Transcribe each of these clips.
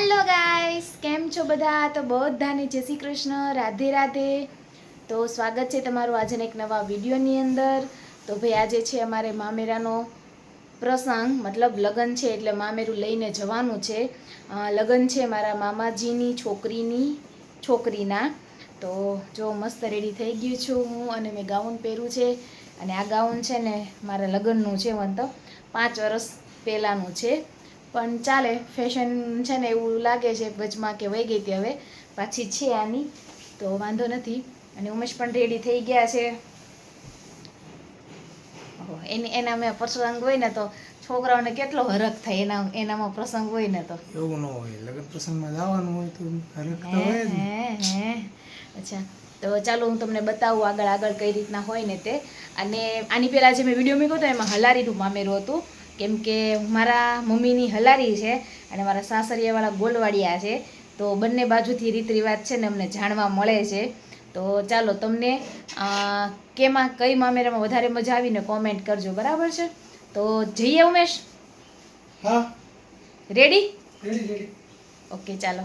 Hello guys કેમ છો બધા? તો બધાને જય શ્રી કૃષ્ણ. રાધે રાધે. તો સ્વાગત છે તમારું આજના એક નવા વિડીયોની અંદર. તો ભાઈ, આજે છે અમારે મામેરાનો પ્રસંગ, મતલબ લગ્ન છે, એટલે મામેરું લઈને જવાનું છે. લગ્ન છે મારા મામાજીની, છોકરીની, છોકરીના. તો જો મસ્ત રેડી થઈ ગયું છું હું અને મેં ગાઉન પહેર્યું છે. અને આ ગાઉન છે ને, મારા લગ્નનું છે, મતલબ પાંચ વર્ષ પહેલાંનું છે. પણ ચાલે ફેશન છે ને એવું લાગે છે વચમાં કે વહી ગઈ હતી હવે. પાછી છે આની તો વાંધો નથી. અને ઉમેશ પણ રેડી થઈ ગયા છે. એની એના મેં પ્રસંગ હોય ને તો છોકરાઓને કેટલો હરખ થાય એના એનામાં પ્રસંગ હોય ને તો. એવું ન હોય લગ્ન પ્રસંગમાં જવાનું હોય તો હરખ તો હોય હે હે. અચ્છા તો ચાલો હું તમને બતાવું આગળ આગળ કઈ રીતના હોય ને તે. અને આની પહેલાં જે મેં વીડિયો મૂક્યો હતો એમાં હલારીનું મામેરું હતું. કેમ કે મારા મમ્મીની હલારી છે અને મારા સાસરિયાવાળા ગોલવાડિયા છે તો બંને બાજુથી રીત રિવાજ છે ને અમને જાણવા મળે છે. તો ચાલો તમને કેમાં કઈ મામેરામાં વધારે મજા આવીને કોમેન્ટ કરજો બરાબર છે? તો જઈએ ઉમેશ? હા. રેડી રેડી રેડી ઓકે ચાલો.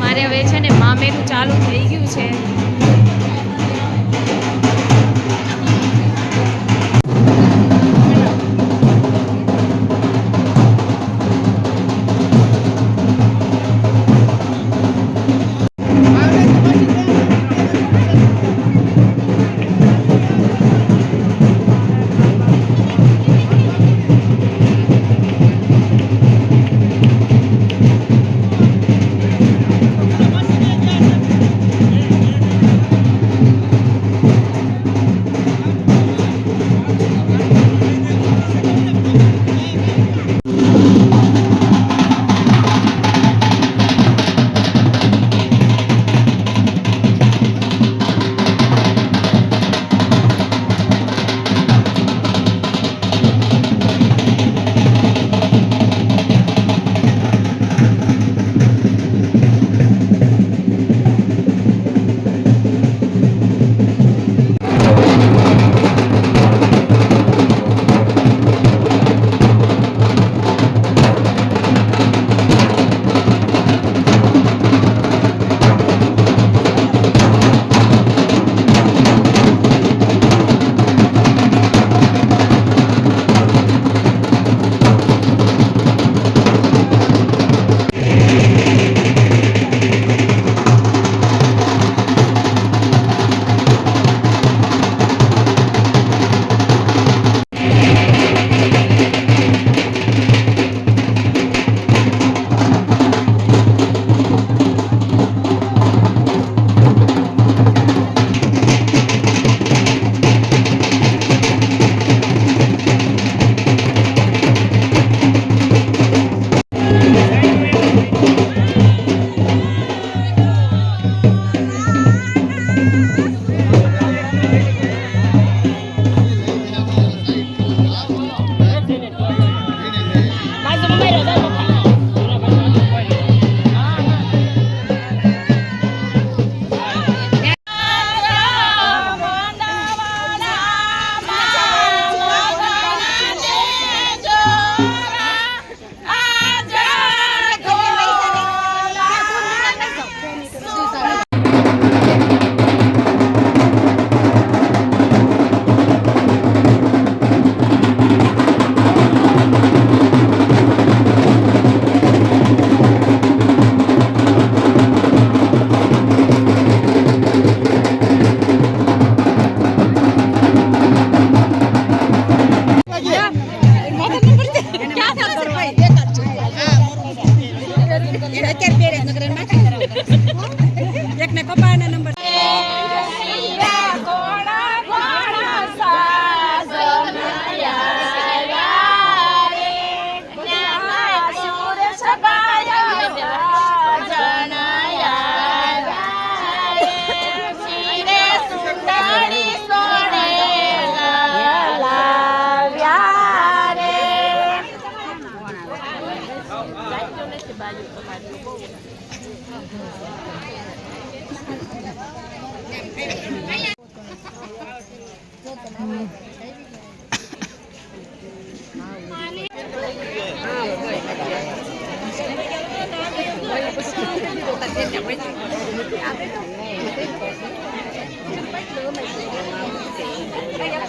મારે હવે છે ને મામેરું ચાલુ થઈ ગયું છે.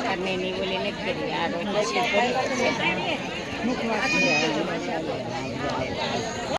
સરકારને એની બોલી નથી કરી આ રોટલા છે.